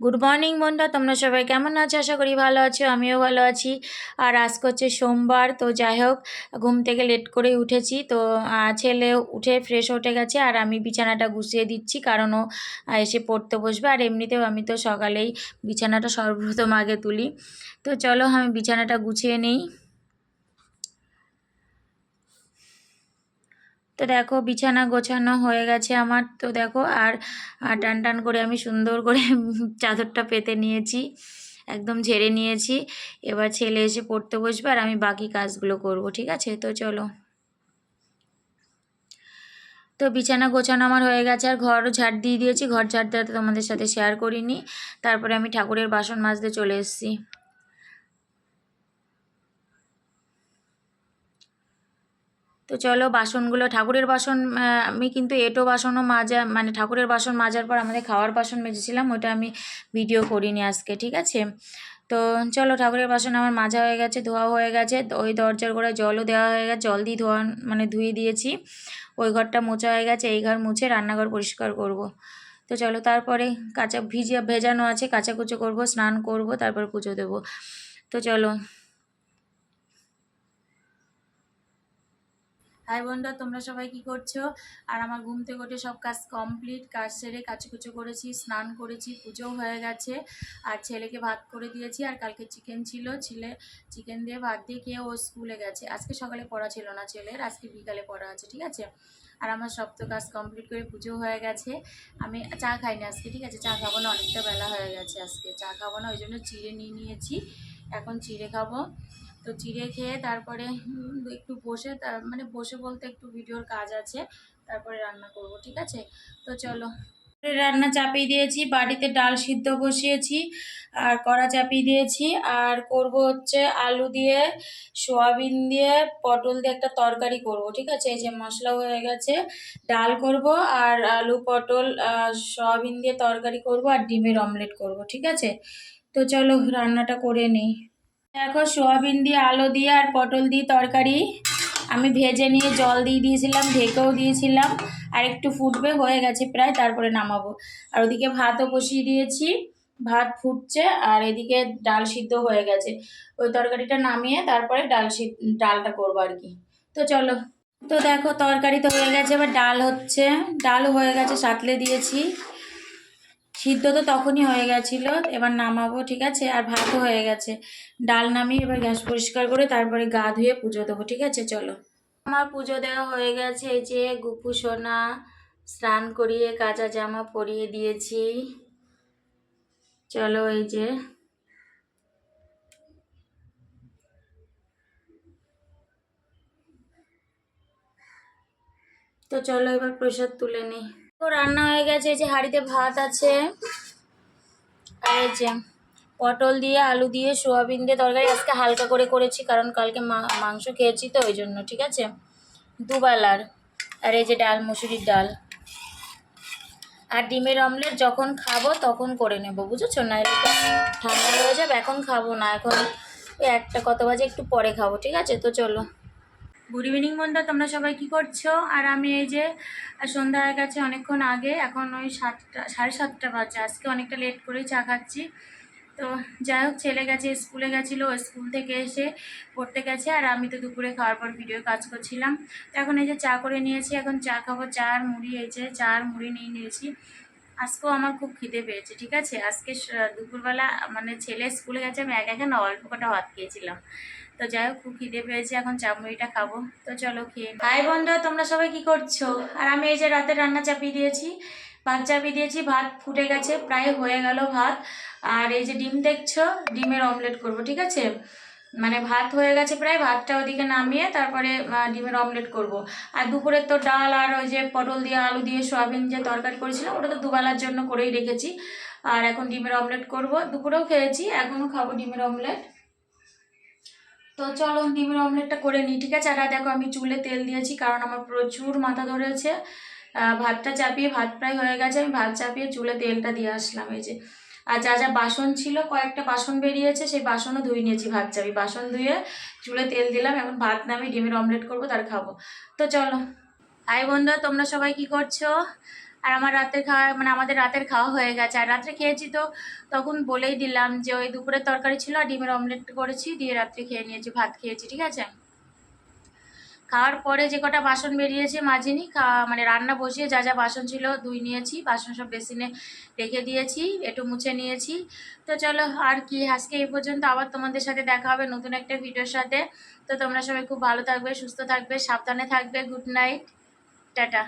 Good morning বন্ধুরা তোমরা সবাই কেমন আছো? আশা করি ভালো আছো, আমিও ভালো আছি। আর আজকে হচ্ছে সোমবার, তো যাই হোক, ঘুম থেকে লেট করে উঠেছি। তো ছেলে উঠে ফ্রেশ উঠে গেছে আর আমি বিছানাটা গুছিয়ে দিচ্ছি, কারণ ও এসে পড়তে বসবে। আর এমনিতেও আমি তো সকালেই বিছানাটা সর্বপ্রথম আগে তুলি। তো চলো আমি বিছানাটা গুছিয়ে নিই। তো দেখো বিছানা গোছানো হয়ে গেছে আমার। তো দেখো আর টান টান করে আমি সুন্দর করে চাদরটা পেতে নিয়েছি, একদম ঝেড়ে নিয়েছি। এবার ছেলে এসে পড়তে বসবে আর আমি বাকি কাজগুলো করব, ঠিক আছে? তো চলো। তো বিছানা গোছানো আমার হয়ে গেছে আর ঘরও ঝাড় দিয়ে দিয়েছি। ঘর ঝাড় দেওয়া তো তোমাদের সাথে শেয়ার করিনি। তারপরে আমি ঠাকুরের বাসন মাজতে চলে এসেছি। তো চলো বাসনগুলো, ঠাকুরের বাসন আমি কিন্তু এটো বাসনও মাজা মানে ঠাকুরের বাসন মাজার পর আমাদের খাওয়ার বাসন মেজেছিলাম ওটা আমি ভিডিও করিনি আজকে, ঠিক আছে তো চলো ঠাকুরের বাসন আমার মাজা হয়ে গেছে, ধোয়া হয়ে গেছে, ওই দরজার গোড়ায় জলও দেওয়া হয়ে গেছে, জল দিয়ে ধোয়া মানে ধুয়ে দিয়েছি, ওই ঘরটা মোছা হয়ে গেছে, এই ঘর মুছে রান্নাঘর পরিষ্কার করব। তো চলো তারপরে কাঁচা ভিজিয়ে ভেজানো আছে কাঁচা কুচো করব, স্নান করব, তারপর পুজো দেবো তো চলো হাই বন্ধুরা, তোমরা সবাই কি করছ? আর আমার ঘুম থেকে উঠে সব কাজ কমপ্লিট কাজ সেরে কাচুকুচো করেছি, স্নান করেছি, পুজোও হয়ে গেছে। আর ছেলেকে ভাত করে দিয়েছি, আর কালকে চিকেন ছিল। ছেলে চিকেন দিয়ে ভাত দিয়ে খেয়ে ও স্কুলে গেছে। আজকে সকালে পড়া ছিল না ছেলের, আজকে বিকালে পড়া আছে, ঠিক আছে? আর আমার সব তো কাজ কমপ্লিট করে পুজো হয়ে গেছে। আমি চা খাইনি আজকে, ঠিক আছে? চা খাব না, অনেকটা বেলা হয়ে গেছে আজকে। চা খাব না, ওই জন্য চিড়ে নিয়ে নিয়েছি। এখন চিড়ে খাব। তো চিড়ে খেয়ে তারপরে একটু বসে তার মানে বসে বলতে একটু ভিডিওর কাজ আছে, তারপরে রান্না করব, ঠিক আছে? তো চলো। রান্না চাপিয়ে দিয়েছি, বাড়িতে ডাল সিদ্ধ বসিয়েছি, আর কড়া চাপিয়ে দিয়েছি, আর করব হচ্ছে আলু দিয়ে, সোয়াবিন দিয়ে, পটল দিয়ে একটা তরকারি করব, ঠিক আছে? এই যে মশলা হয়ে গেছে, ডাল করব, আর আলু, পটল সোয়াবিন দিয়ে তরকারি করব, আর ডিমের অমলেট করব, ঠিক আছে? তো চলো, রান্নাটা করে নিই। দেখো সোয়াবিন দিয়ে আলু দিয়ে আর পটল দিয়ে তরকারি। আমি ভেজে নিয়ে জল দিয়ে দিয়েছিলাম, ঢেকেও দিয়েছিলাম, আর একটু ফুটবে, হয়ে গেছে প্রায়, তারপরে নামাবো। আর ওদিকে ভাতও বসিয়ে দিয়েছি, ভাত ফুটছে, আর এদিকে ডাল সিদ্ধ হয়ে গেছে। ওই তরকারিটা নামিয়ে তারপরে ডাল ডালটা করব আর কি। তো চলো, তো দেখো তরকারি তো হয়ে গেছে, এবার ডাল হচ্ছে। ডালও হয়ে গেছে, সাতলে দিয়েছি। সিদ্ধ তো তখনই হয়ে গেছিল, এবার নামাবো, ঠিক আছে? আর ভাতও হয়ে গেছে। ডাল নামিয়ে এবার গ্যাস পরিষ্কার করে তারপরে গা ধুয়ে পুজো দেবো, ঠিক আছে? চলো। আমার পুজো দেওয়া হয়ে গেছে যে গুপু সোনা স্নান করিয়ে কাঁচা জামা পরিয়ে দিয়েছি। চলো এই যে। তো চলো এবার প্রসাদ তুলে নিই। রান্না হয়ে গেছে, এই যে হাঁড়িতে ভাত আছে। আর এই যে পটল দিয়ে, আলু দিয়ে, সোয়াবিন দিয়ে তরকারি আজকে হালকা করে করেছি, কারণ কালকে মাংস খেয়েছি তো, ওই জন্য, ঠিক আছে? দুবেলার। আর এই যে ডাল, মুসুরির ডাল। আর ডিমের অমলেট যখন খাব তখন করে নেব, বুঝেছ? না ঠান্ডা হয়ে যাবে, এখন খাব না, এখন একটা কত বাজে একটু পরে খাব, ঠিক আছে? তো চলো। গুড ইভিনিং বন্ধুরা তোমরা সবাই কি করছ? আর আমি এই যে, সন্ধ্যা হয়ে গেছে অনেকক্ষণ আগে। এখন ওই সাতটা, সাড়ে সাতটা বাজে। আজকে অনেকটা লেট করেই চা খাচ্ছি। তো যাই হোক, ছেলে গেছে স্কুলে গেছিল। স্কুল থেকে এসে পড়তে গেছে। আর আমি তো দুপুরে খাওয়ার পর ভিডিও কাজ করছিলাম। তো এখন এই যে চা করে নিয়েছি। এখন চা খাব। চা আর মুড়ি এই যে চা আর মুড়ি নিয়ে নিয়েছি। আজকেও আমার খুব খিদে পেয়েছে, ঠিক আছে? আজকে দুপুরবেলা মানে ছেলে স্কুলে গেছে, আমি একা একা অল্প কটা ভাত খেয়েছিলাম। তো যাই হোক, খুব খিদে পেয়েছে, এখন চামড়িটা খাব। তো চলো খেয়ে ভাই বন্ধুরা তোমরা সবাই কি করছ? আর আমি এই যে রাতে রান্না চাপিয়ে দিয়েছি, ভাত চাপিয়ে দিয়েছি, ভাত ফুটে গেছে, প্রায় হয়ে গেল ভাত। আর এই যে ডিম দেখছ, ডিমের অমলেট করব, ঠিক আছে? মানে ভাত হয়ে গেছে প্রায়, ভাতটা ওদিকে নামিয়ে তারপরে ডিমের অমলেট করব। আর দুপুরের তো ডাল আর ওই যে পটল দিয়ে, আলু দিয়ে, সয়াবিন যে তরকারি করেছিলাম, ওটা তো দুবেলার জন্য করেই রেখেছি। আর এখন ডিমের অমলেট করব। দুপুরেও খেয়েছি, এখনও খাব ডিমের অমলেট তো চলো, ডিমের অমলেটটা করে নিই, ঠিক আছে? আর দেখো, আমি চুলে তেল দিয়েছি, কারণ আমার প্রচুর মাথা ধরেছে। ভাতটা চাপিয়ে, ভাত প্রায় হয়ে গেছে, আমি ভাত চাপিয়ে চুলে তেলটা দিয়ে আসলাম, এই যে। আর যা যা বাসন ছিল, কয়েকটা বাসন বেরিয়েছে, সেই বাসনও ধুয়ে নিয়েছি ভাত চাবি বাসন ধুয়ে চুলে তেল দিলাম, এখন ভাত নামিয়ে ডিমের অমলেট করব, তার খাব। তো চলো। হাই বন্ধুরা তোমরা সবাই কি করছ? আর আমার রাতের খাওয়া মানে আমাদের রাতের খাওয়া হয়ে গেছে। আর রাত্রে খেয়েছি তো, তখন বলেই দিলাম যে ওই দুপুরের তরকারি ছিল আর ডিমের অমলেট করেছি, দিয়ে রাত্রে খেয়ে নিয়েছি, ভাত খেয়েছি, ঠিক আছে? খাওয়ার পরে যে কটা বাসন বেরিয়েছে মাঝিনি খাওয়া মানে রান্না বসিয়ে যা যা বাসন ছিল ধুই নিয়েছি, বাসন সব বেসিনে রেখে দিয়েছি, একটু মুছে নিয়েছি। তো চলো আর কি, আজকে এই পর্যন্ত আবার তোমাদের সাথে দেখা হবে নতুন একটা ভিডিওর সাথে। তো তোমরা সবাই খুব ভালো থাকবে, সুস্থ থাকবে, সাবধানে থাকবে গুড নাইট টাটা।